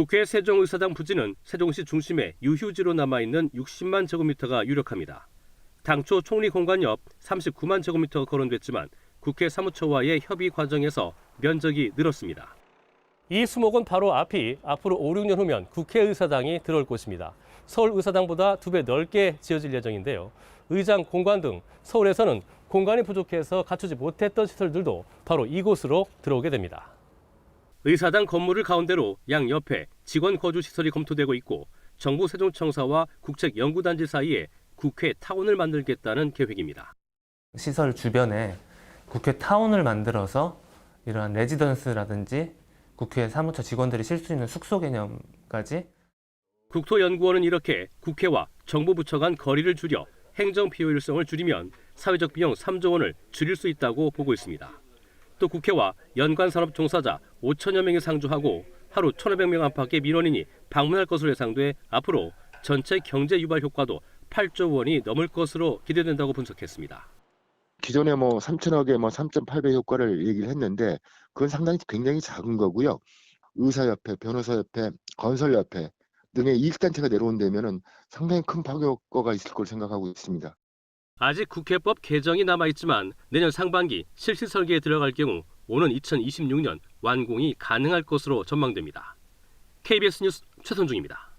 국회 세종의사당 부지는 세종시 중심에 유휴지로 남아있는 60만 제곱미터가 유력합니다. 당초 총리 공간 옆 39만 제곱미터가 거론됐지만 국회 사무처와의 협의 과정에서 면적이 늘었습니다. 이 수목은 바로 앞이 앞으로 5, 6년 후면 국회의사당이 들어올 곳입니다. 서울의사당보다 두 배 넓게 지어질 예정인데요. 의장 공간 등 서울에서는 공간이 부족해서 갖추지 못했던 시설들도 바로 이곳으로 들어오게 됩니다. 의사당 건물을 가운데로 양 옆에 직원 거주 시설이 검토되고 있고 정부 세종청사와 국책연구단지 사이에 국회 타운을 만들겠다는 계획입니다. 시설 주변에 국회 타운을 만들어서 이러한 레지던스라든지 국회 사무처 직원들이 쉴 수 있는 숙소 개념까지 국토연구원은 이렇게 국회와 정부 부처 간 거리를 줄여 행정 비효율성을 줄이면 사회적 비용 3조 원을 줄일 수 있다고 보고 있습니다. 또 국회와 연관 산업 종사자 5천여 명이 상주하고 하루 1,500명 안팎의 민원인이 방문할 것으로 예상돼 앞으로 전체 경제 유발 효과도 8조 원이 넘을 것으로 기대된다고 분석했습니다. 기존에 뭐 3천억에 뭐 3.8배 효과를 얘기를 했는데 그건 상당히 굉장히 작은 거고요. 의사협회, 변호사협회, 건설협회 등의 이익단체가 내려온다면은 상당히 큰 파괴효과가 있을 걸 생각하고 있습니다. 아직 국회법 개정이 남아있지만 내년 상반기 실시 설계에 들어갈 경우 오는 2026년 완공이 가능할 것으로 전망됩니다. KBS 뉴스 최선중입니다.